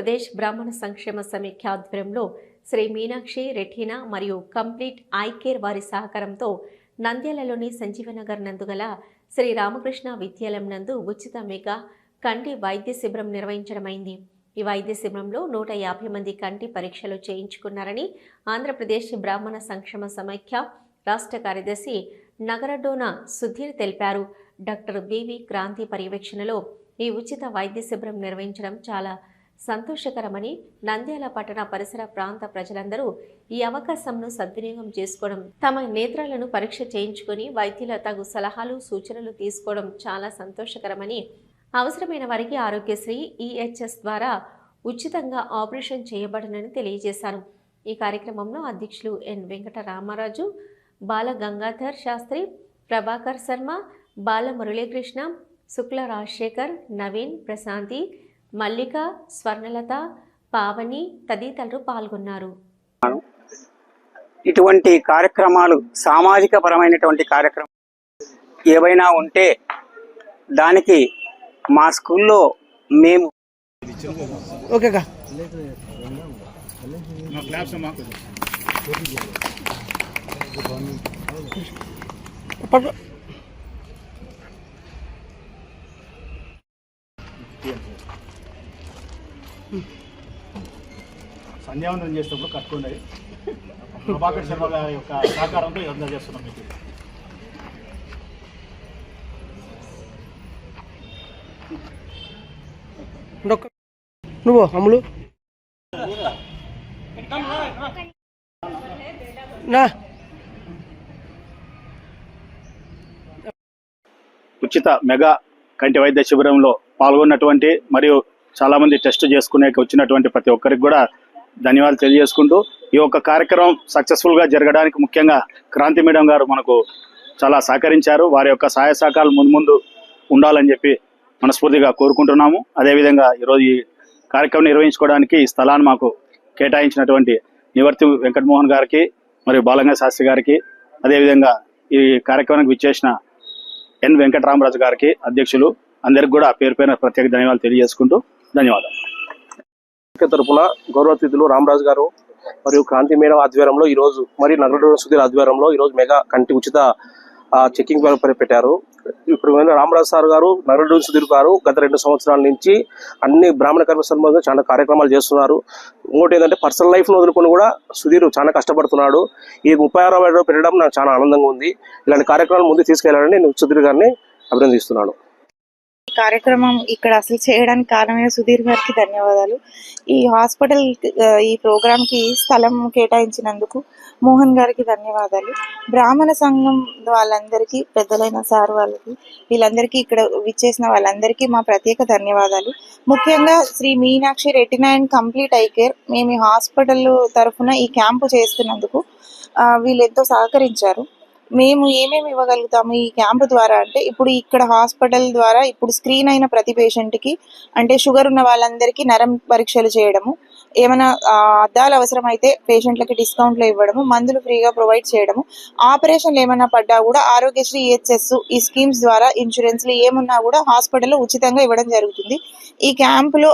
ఆంధ్రప్రదేశ్ బ్రాహ్మణ సంక్షేమ సమైక్య ఆధ్వర్యంలో శ్రీ మీనాక్షి రెటీనా మరియు కంప్లీట్ ఐ కేర్ వారి సహకారంతో నంద్యాలలోని సంజీవనగర్ నందుగల శ్రీ రామకృష్ణ విద్యాలయం నందు ఉచిత మెగా కంటి వైద్య శిబిరం నిర్వహించడమైంది. ఈ వైద్య శిబిరంలో నూట యాభై మంది కంటి పరీక్షలు చేయించుకున్నారని ఆంధ్రప్రదేశ్ బ్రాహ్మణ సంక్షేమ సమైక్య రాష్ట్ర కార్యదర్శి నగరడోన సుధీర్ తెలిపారు. డాక్టర్ బివి క్రాంతి పర్యవేక్షణలో ఈ ఉచిత వైద్య శిబిరం నిర్వహించడం చాలా సంతోషకరమని నంద్యాల పట్టణ పరిసర ప్రాంత ప్రజలందరూ ఈ అవకాశంను సద్వినియోగం చేసుకోవడం తమ నేత్రాలను పరీక్ష చేయించుకొని వైద్యుల తగు సలహాలు సూచనలు తీసుకోవడం చాలా సంతోషకరమని అవసరమైన వారికి ఆరోగ్యశ్రీ ఈహెచ్ఎస్ ద్వారా ఉచితంగా ఆపరేషన్ చేయబడనని తెలియజేశారు. ఈ కార్యక్రమంలో అధ్యక్షులు ఎన్ వెంకట రామారాజు బాల గంగాధర్ శాస్త్రి ప్రభాకర్ శర్మ బాల మురళీకృష్ణ శుక్ల రాజశేఖర్ నవీన్ ప్రశాంతి మల్లిక స్వర్ణలత పావని తదితరులు పాల్గొన్నారు ఇటువంటి కార్యక్రమాలు సామాజిక పరమైనటువంటి కార్యక్రమాలు ఏవైనా ఉంటే దానికి మా స్కూల్లో మేము ఓకే అక్క పట్టు. సంధ్యావందనం చేసేటప్పుడు కట్టుకోండి ప్రభాకర్ శర్మ గారి యొక్క సహకారంతో ఇదంతా చేస్తున్నాం మీకు. నువ్వు అమ్ములు? నా. ఉచిత మెగా కంటి వైద్య శిబిరంలో పాల్గొన్నటువంటి మరియు చాలా మంది టెస్ట్ చేసుకునే వచ్చినటువంటి ప్రతి ఒక్కరికి కూడా ధన్యవాదాలు తెలియజేసుకుంటూ ఈ యొక్క కార్యక్రమం సక్సెస్ఫుల్గా జరగడానికి ముఖ్యంగా క్రాంతి మేడం గారు మనకు చాలా సహకరించారు. వారి యొక్క సహాయ సహకారాలు ముందు ముందు ఉండాలని చెప్పి మనస్ఫూర్తిగా కోరుకుంటున్నాము. అదేవిధంగా ఈరోజు ఈ కార్యక్రమం నిర్వహించుకోవడానికి ఈ స్థలాన్ని మాకు కేటాయించినటువంటి నివర్తి వెంకటమోహన్ గారికి మరియు బాలంగా శాస్త్రి గారికి అదేవిధంగా ఈ కార్యక్రమానికి విచ్చేసిన ఎన్ వెంకటరామరాజు గారికి అధ్యక్షులు అందరికి కూడా పేరు పైన ప్రత్యేక ధన్యవాదాలు తెలియజేసుకుంటూ ధన్యవాదాలు. తరపున గౌరవ అతిథులు రామరాజు గారు మరియు క్రాంతి మేడం ఆధ్వర్యంలో ఈరోజు మరి మరియు నగర సుధీర్ ఆధ్వర్యంలో ఈ రోజు మెగా కంటి ఉచిత చెకింగ్ పెట్టారు. ఇప్పుడు రామరాజు సార్ గారు నగర సుధీర్ గారు గత రెండు సంవత్సరాల నుంచి అన్ని బ్రాహ్మణ కర్మ సంబంధించి చాలా కార్యక్రమాలు చేస్తున్నారు. ఇంకోటి ఏంటంటే పర్సనల్ లైఫ్ను వదులుకొని కూడా సుధీర్ చాలా కష్టపడుతున్నాడు. ఈ ముప్పై ఆరో పెట్టడం నాకు చాలా ఆనందంగా ఉంది. ఇలాంటి కార్యక్రమాలు ముందు తీసుకెళ్ళాలని నేను సుధీర్ గారిని అభినందిస్తున్నాను. కార్యక్రమం ఇక్కడ అసలు చేయడానికి కారణమైన సుధీర్ గారికి ధన్యవాదాలు. ఈ హాస్పిటల్ ఈ ప్రోగ్రామ్కి స్థలం కేటాయించినందుకు మోహన్ గారికి ధన్యవాదాలు. బ్రాహ్మణ సంఘం వాళ్ళందరికీ పెద్దలైన సార్ వాళ్ళకి వీళ్ళందరికీ ఇక్కడ విచ్చేసిన వాళ్ళందరికీ మా ప్రత్యేక ధన్యవాదాలు. ముఖ్యంగా Shri Meenakshi retina and complete eye care మేము ఈ హాస్పిటల్ తరఫున ఈ క్యాంపు చేస్తున్నందుకు వీళ్ళు ఎంతో సహకరించారు. మేము ఏమేమి ఇవ్వగలుగుతాము ఈ క్యాంపు ద్వారా అంటే ఇప్పుడు ఇక్కడ హాస్పిటల్ ద్వారా ఇప్పుడు స్క్రీన్ అయిన ప్రతి పేషెంట్కి అంటే షుగర్ ఉన్న వాళ్ళందరికీ నరం పరీక్షలు చేయడము ఏమైనా అద్దాలు అవసరమైతే పేషెంట్లకి డిస్కౌంట్లు ఇవ్వడము మందులు ఫ్రీగా ప్రొవైడ్ చేయడము. ఆపరేషన్లు ఏమైనా పడ్డా కూడా ఆరోగ్యశ్రీ ఈహెచ్ఎస్ ఈ స్కీమ్స్ ద్వారా ఇన్సూరెన్స్లు ఏమున్నా కూడా హాస్పిటల్లో ఉచితంగా ఇవ్వడం జరుగుతుంది. ఈ క్యాంపులో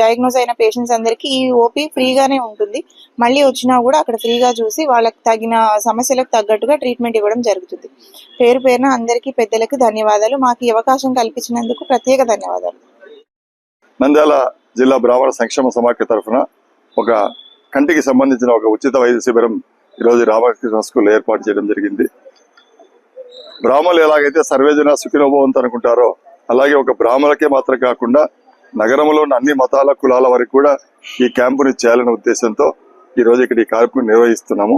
డయాగ్నోస్ అయిన పేషెంట్స్ అందరికీ ఈ ఓపీ ఫ్రీగానే ఉంటుంది. మళ్ళీ వచ్చినా కూడా అక్కడ ఫ్రీగా చూసి వాళ్ళకి తగిన సమస్యలకు తగ్గట్టుగా ట్రీట్మెంట్ ఇవ్వడం జరుగుతుంది. పేరు పేరున అందరికీ పెద్దలకు ధన్యవాదాలు. మాకు ఈ అవకాశం కల్పించినందుకు ప్రత్యేక ధన్యవాదాలు. నంద్యాల జిల్లా బ్రాహ్మణ సంక్షేమ సమాఖ్య తరఫున ఒక కంటికి సంబంధించిన ఒక ఉచిత వైద్య శిబిరం ఈరోజు రామకృష్ణ స్కూల్ ఏర్పాటు చేయడం జరిగింది. బ్రాహ్మణులు ఎలాగైతే సర్వేజన సుఖినోభవంతో అనుకుంటారో అలాగే ఒక బ్రాహ్మణులకే మాత్రం కాకుండా నగరంలో ఉన్న అన్ని మతాల కులాల వరకు కూడా ఈ క్యాంపుని చేయాలనే ఉద్దేశంతో ఈరోజు ఇక్కడ ఈ కార్యక్రమం నిర్వహిస్తున్నాము.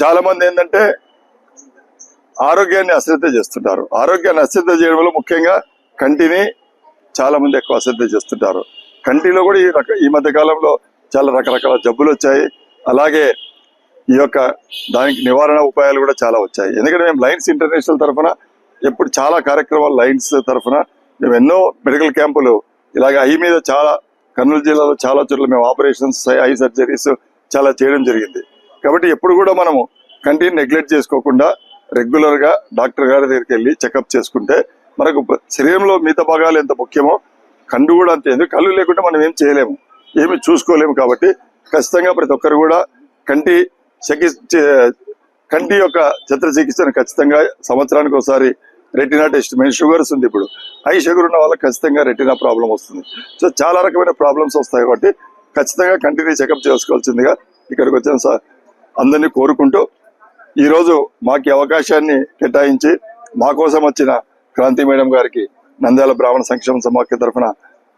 చాలా మంది ఏంటంటే ఆరోగ్యాన్ని అశ్రద్ధ చేస్తుంటారు. ఆరోగ్యాన్ని అశ్రద్ధ చేయడం వల్ల ముఖ్యంగా కంటిని చాలా మంది ఎక్కువ అశ్రద్ధ చేస్తుంటారు. కంటిలో కూడా ఈ రక ఈ మధ్య కాలంలో చాలా రకరకాల జబ్బులు వచ్చాయి. అలాగే ఈ యొక్క దానికి నివారణ ఉపాయాలు కూడా చాలా వచ్చాయి. ఎందుకంటే మేము లైన్స్ ఇంటర్నేషనల్ తరఫున ఎప్పుడు చాలా కార్యక్రమాలు లైన్స్ తరఫున మేము ఎన్నో మెడికల్ క్యాంపులు ఇలాగ ఐ మీద చాలా కర్నూలు జిల్లాలో చాలా చోట్ల మేము ఆపరేషన్స్ ఐ సర్జరీస్ చాలా చేయడం జరిగింది. కాబట్టి ఎప్పుడు కూడా మనము కంటిని నెగ్లెక్ట్ చేసుకోకుండా రెగ్యులర్గా డాక్టర్ గారి దగ్గరికి వెళ్ళి చెకప్ చేసుకుంటే మనకు శరీరంలో మిగతా భాగాలు ఎంత ముఖ్యమో కళ్ళు కూడా అంతే. ఎందుకు? కళ్ళు లేకుండా మనం ఏం చేయలేము. ఏమి చూసుకోలేము కాబట్టి ఖచ్చితంగా ప్రతి ఒక్కరు కూడా కంటి చికి కంటి యొక్క చిత్ర చికిత్సను ఖచ్చితంగా సంవత్సరానికి ఒకసారి రెటినా టెస్ట్ మెయిన్ షుగర్స్ ఉంది ఇప్పుడు. హై షుగర్ ఉన్న వాళ్ళకి ఖచ్చితంగా రెటినా ప్రాబ్లం వస్తుంది. సో చాలా రకమైన ప్రాబ్లమ్స్ వస్తాయి కాబట్టి ఖచ్చితంగా కంటిని చెకప్ చేసుకోవాల్సిందిగా ఇక్కడికి వచ్చిన అందరినీ కోరుకుంటూ ఈరోజు మాకు అవకాశాన్ని కేటాయించి మా కోసం వచ్చిన క్రాంతి మేడం గారికి నంద్యాల బ్రాహ్మణ సంక్షేమ సమాఖ్య తరఫున